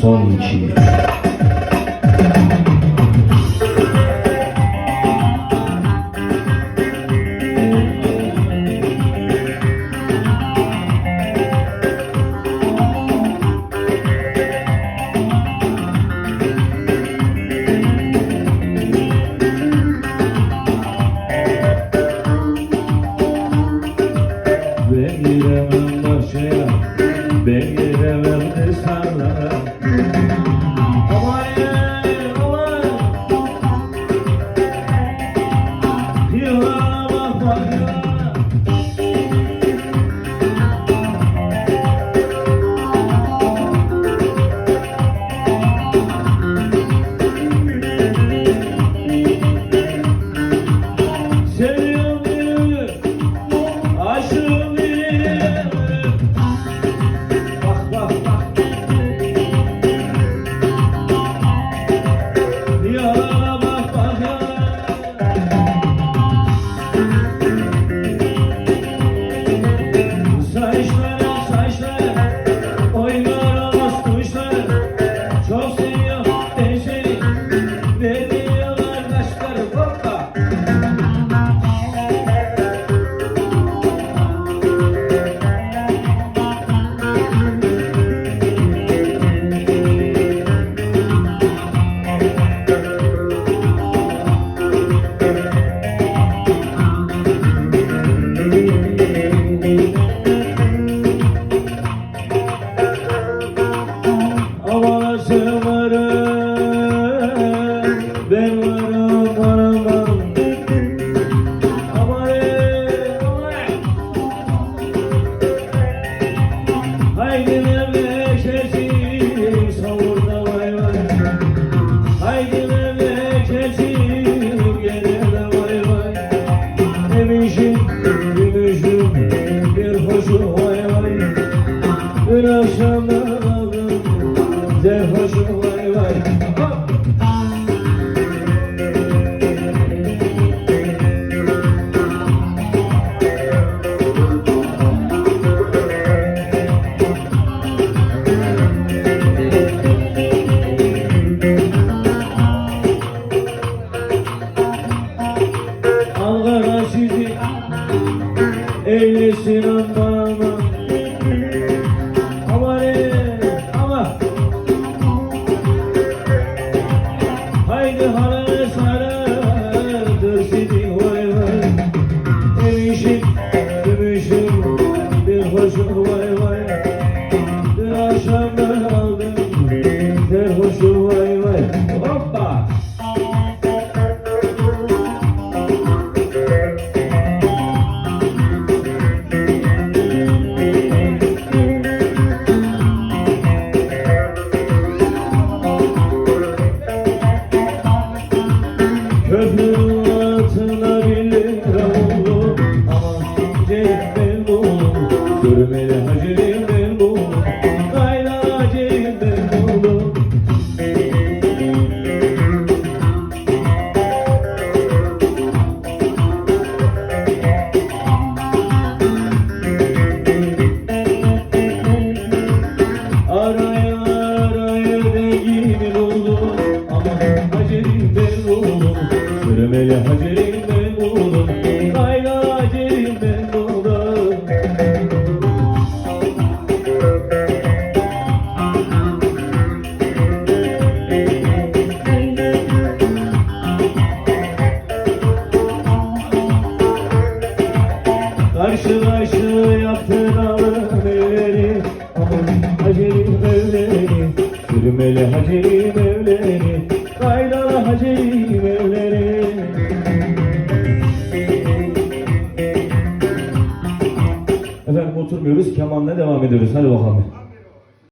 son için. yaşamadım Dehoşum vay vay. Ankara sizi eylesin aman Hoşum var Mevle Haceri Mevleri Kaydala Haceri Mevleri Efendim oturmuyoruz kemanla devam ediyoruz hadi bakalım.